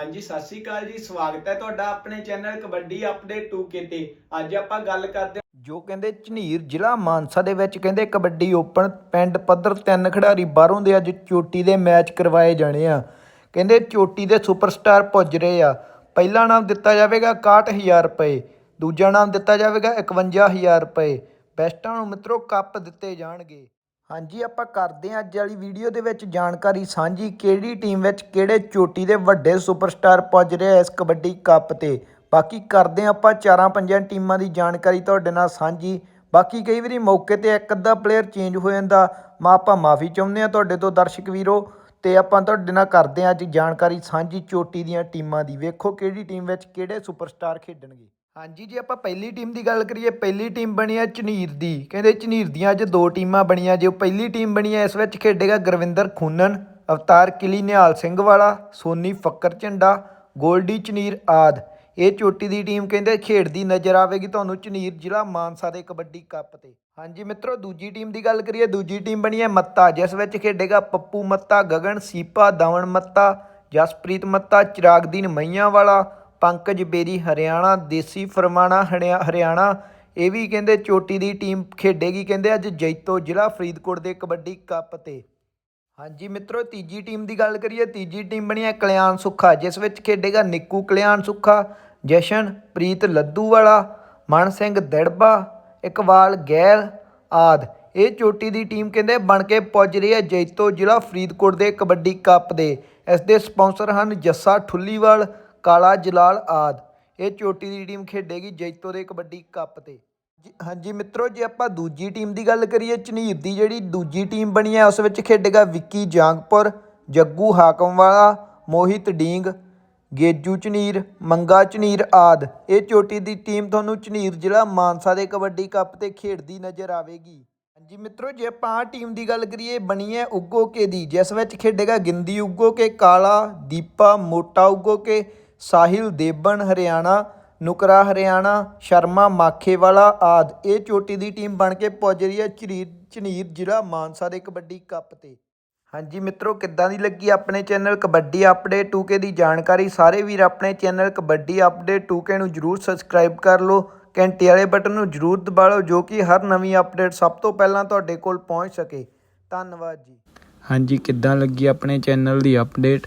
ਹਾਂਜੀ, ਸਤਿ ਸ਼੍ਰੀ ਅਕਾਲ ਜੀ। ਸਵਾਗਤ ਹੈ ਤੁਹਾਡਾ ਆਪਣੇ ਚੈਨਲ ਕਬੱਡੀ ਅਪਡੇਟ 2K ਤੇ। ਅੱਜ ਆਪਾਂ ਗੱਲ ਕਰਦੇ ਜੋ ਕਹਿੰਦੇ ਝਨੀਰ ਜ਼ਿਲ੍ਹਾ ਮਾਨਸਾ ਦੇ ਵਿੱਚ ਕਹਿੰਦੇ ਕਬੱਡੀ ਓਪਨ ਪਿੰਡ ਪੱਧਰ ਤਿੰਨ ਖਿਡਾਰੀ ਬਾਹਰੋਂ ਦੇ ਅੱਜ ਚੋਟੀ ਦੇ ਮੈਚ ਕਰਵਾਏ ਜਾਣੇ ਆ। ਕਹਿੰਦੇ ਚੋਟੀ ਦੇ ਸੁਪਰਸਟਾਰ ਪੁੱਜ ਰਹੇ ਆ। ਪਹਿਲਾ ਨਾਮ ਦਿੱਤਾ ਜਾਵੇਗਾ 61000 ਰੁਪਏ। ਦੂਜਾ ਨਾਮ ਦਿੱਤਾ ਜਾਵੇਗਾ 51000 ਰੁਪਏ। ਬੈਸਟਾਂ ਨੂੰ ਮਿੱਤਰੋ, ਕੱਪ ਦਿੱਤੇ ਜਾਣਗੇ। ਹਾਂਜੀ, ਆਪਾਂ ਕਰਦੇ ਹਾਂ ਅੱਜ ਵਾਲੀ ਵੀਡੀਓ ਦੇ ਵਿੱਚ ਜਾਣਕਾਰੀ ਸਾਂਝੀ, ਕਿਹੜੀ ਟੀਮ ਵਿੱਚ ਕਿਹੜੇ ਚੋਟੀ ਦੇ ਵੱਡੇ ਸੁਪਰਸਟਾਰ ਪੁੱਜ ਰਹੇ ਇਸ ਕਬੱਡੀ ਕੱਪ ਤੇ। ਬਾਕੀ ਕਰਦੇ ਹਾਂ ਆਪਾਂ ਚਾਰਾਂ ਪੰਜਾਂ ਟੀਮਾਂ ਦੀ ਜਾਣਕਾਰੀ ਤੁਹਾਡੇ ਨਾਲ ਸਾਂਝੀ। ਬਾਕੀ ਕਈ ਵਾਰੀ ਮੌਕੇ ਤੇ ਇੱਕ ਅੱਧਾ ਪਲੇਅਰ ਚੇਂਜ ਹੋ ਜਾਂਦਾ, ਮਾ ਆਪਾਂ ਮਾਫੀ ਚਾਹੁੰਦੇ ਹਾਂ ਤੁਹਾਡੇ ਤੋਂ ਦਰਸ਼ਕ ਵੀਰੋ। ਤੇ ਆਪਾਂ ਤੁਹਾਡੇ ਨਾਲ ਕਰਦੇ ਹਾਂ ਅੱਜ ਜਾਣਕਾਰੀ ਸਾਂਝੀ ਚੋਟੀ ਦੀਆਂ ਟੀਮਾਂ ਦੀ। ਵੇਖੋ ਕਿਹੜੀ ਟੀਮ ਵਿੱਚ ਕਿਹੜੇ ਸੁਪਰਸਟਾਰ ਖੇਡਣਗੇ। ਹਾਂਜੀ, ਜੇ ਆਪਾਂ ਪਹਿਲੀ ਟੀਮ ਦੀ ਗੱਲ ਕਰੀਏ, ਪਹਿਲੀ ਟੀਮ ਬਣੀ ਹੈ ਝਨੀਰ ਦੀ। ਕਹਿੰਦੇ ਝਨੀਰ ਦੀਆਂ ਅੱਜ ਦੋ ਟੀਮਾਂ ਬਣੀਆਂ, ਜੋ ਪਹਿਲੀ ਟੀਮ ਬਣੀ ਹੈ ਇਸ ਵਿੱਚ ਖੇਡੇਗਾ ਗੁਰਵਿੰਦਰ ਖੂਨਨ, ਅਵਤਾਰ ਕਿਲੀ, ਨਿਹਾਲ ਸਿੰਘ ਵਾਲਾ, ਸੋਨੀ ਫੱਕਰ ਝੰਡਾ, ਗੋਲਡੀ ਚਨੀਰ ਆਦ। ਇਹ ਚੋਟੀ ਦੀ ਟੀਮ ਕਹਿੰਦੇ ਖੇਡਦੀ ਨਜ਼ਰ ਆਵੇਗੀ ਤੁਹਾਨੂੰ ਝਨੀਰ ਜ਼ਿਲ੍ਹਾ ਮਾਨਸਾ ਦੇ ਕਬੱਡੀ ਕੱਪ ਤੇ। ਹਾਂਜੀ ਮਿੱਤਰੋ, ਦੂਜੀ ਟੀਮ ਦੀ ਗੱਲ ਕਰੀਏ, ਦੂਜੀ ਟੀਮ ਬਣੀ ਹੈ ਮੱਤਾ, ਜਿਸ ਵਿੱਚ ਖੇਡੇਗਾ ਪੱਪੂ ਮੱਤਾ, ਗਗਨ, ਸੀਪਾ ਦਵਨ ਮੱਤਾ, ਜਸਪ੍ਰੀਤ ਮੱਤਾ, ਚਿਰਾਗਦੀਨ ਮਈਆਂ ਵਾਲਾ ਪੰਕਜ ਬੇਰੀ ਹਰਿਆਣਾ, ਦੇਸੀ ਫਰਮਾਣਾ ਹਰਿਆ- ਹਰਿਆਣਾ। ਇਹ ਵੀ ਕਹਿੰਦੇ ਚੋਟੀ ਦੀ ਟੀਮ ਖੇਡੇਗੀ, ਕਹਿੰਦੇ ਅੱਜ ਜੈਤੋ ਜ਼ਿਲ੍ਹਾ ਫਰੀਦਕੋਟ ਦੇ ਕਬੱਡੀ ਕੱਪ ਤੇ। ਹਾਂਜੀ ਮਿੱਤਰੋ, ਤੀਜੀ ਟੀਮ ਦੀ ਗੱਲ ਕਰੀਏ, ਤੀਜੀ ਟੀਮ ਬਣੀ ਹੈ ਕਲਿਆਣ ਸੁੱਖਾ, ਜਿਸ ਵਿੱਚ ਖੇਡੇਗਾ ਨਿੱਕੂ ਕਲਿਆਣ ਸੁੱਖਾ, ਜਸ਼ਨ, ਪ੍ਰੀਤ ਲੱਦੂ ਵਾਲਾ, ਮਨ ਸਿੰਘ ਦੜਬਾ, ਇਕਬਾਲ ਗੈਲ ਆਦ। ਇਹ ਚੋਟੀ ਦੀ ਟੀਮ ਕਹਿੰਦੇ ਬਣ ਕੇ ਪੁੱਜ ਰਹੀ ਹੈ ਜੈਤੋ ਜ਼ਿਲ੍ਹਾ ਫਰੀਦਕੋਟ ਦੇ ਕਬੱਡੀ ਕੱਪ ਦੇ। ਇਸ ਦੇ ਸਪਾਂਸਰ ਹਨ ਜੱਸਾ ਠੁੱਲੀਵਾਲ ਕਾਲਾ ਜਲਾਲ ਆਦਿ। ਇਹ ਚੋਟੀ ਦੀ ਟੀਮ ਖੇਡੇਗੀ ਜੈਤੋ ਦੇ ਕਬੱਡੀ ਕੱਪ ਤੇ। ਜੀ- ਹਾਂਜੀ ਮਿੱਤਰੋ, ਜੇ ਆਪਾਂ ਦੂਜੀ ਟੀਮ ਦੀ ਗੱਲ ਕਰੀਏ ਝਨੀਰ ਦੀ ਜਿਹੜੀ ਦੂਜੀ ਟੀਮ ਬਣੀ ਹੈ, ਉਸ ਵਿੱਚ ਖੇਡੇਗਾ ਵਿੱਕੀ ਜਾਂਗਪੁਰ, ਜੱਗੂ ਹਾਕਮਵਾਲਾ, ਮੋਹਿਤ ਡੀਂਗ, ਗੇਜੂ ਝਨੀਰ ਮੰਗਾ ਝਨੀਰ ਆਦ। ਇਹ ਚੋਟੀ ਦੀ ਟੀਮ ਤੁਹਾਨੂੰ ਝਨੀਰ ਜ਼ਿਲ੍ਹਾ ਮਾਨਸਾ ਦੇ ਕਬੱਡੀ ਕੱਪ ਤੇ ਖੇਡਦੀ ਨਜ਼ਰ ਆਵੇਗੀ। ਹਾਂਜੀ ਮਿੱਤਰੋ, ਜੇ ਆਪਾਂ ਆਹ ਟੀਮ ਦੀ ਗੱਲ ਕਰੀਏ, ਬਣੀ ਹੈ ਉਗੋਕੇ ਦੀ। ਜਿਸ ਵਿੱਚ ਖੇਡੇਗਾ ਗਿੰਦੀ ਉਗੋ ਕੇ, ਕਾਲਾ ਦੀਪਾ ਮੋਟਾ ਉਗੋ ਕੇ ਸਾਹਿਲ ਦੇਬਨ ਹਰਿਆਣਾ, ਨੁਕਰਾ, ਹਰਿਆਣਾ, ਸ਼ਰਮਾ, ਮਾਖੇਵਾਲਾ ਆਦ। ਇਹ ਚੋਟੀ ਦੀ ਟੀਮ ਬਣ ਕੇ ਪੁੱਜ ਰਹੀ ਹੈ ਝਰੀਰ ਝਨੀਰ ਜ਼ਿਲ੍ਹਾ ਮਾਨਸਾ ਦੇ ਕਬੱਡੀ ਕੱਪ ਤੇ। ਹਾਂਜੀ ਮਿੱਤਰੋ, ਕਿੱਦਾਂ ਦੀ ਲੱਗੀ ਆਪਣੇ ਚੈਨਲ ਕਬੱਡੀ ਅਪਡੇਟ? 2K ਦੀ ਜਾਣਕਾਰੀ ਸਾਰੇ ਵੀਰ ਆਪਣੇ ਚੈਨਲ ਕਬੱਡੀ ਅਪਡੇਟ 2K ਨੂੰ ਜਰੂਰ ਸਬਸਕ੍ਰਾਈਬ ਕਰ ਲਓ। ਘੰਟੀ ਵਾਲੇ ਬਟਨ ਨੂੰ ਜਰੂਰ ਦਬਾ ਲਓ ਜੋ ਕਿ ਹਰ ਨਵੀਂ ਅਪਡੇਟ ਸਭ ਤੋਂ ਪਹਿਲਾਂ ਤੁਹਾਡੇ ਕੋਲ ਪਹੁੰਚ ਸਕੇ। ਧੰਨਵਾਦ ਜੀ। ਹਾਂਜੀ, ਕਿੱਦਾਂ ਲੱਗੀ ਆਪਣੇ ਚੈਨਲ ਦੀ ਅਪਡੇਟ?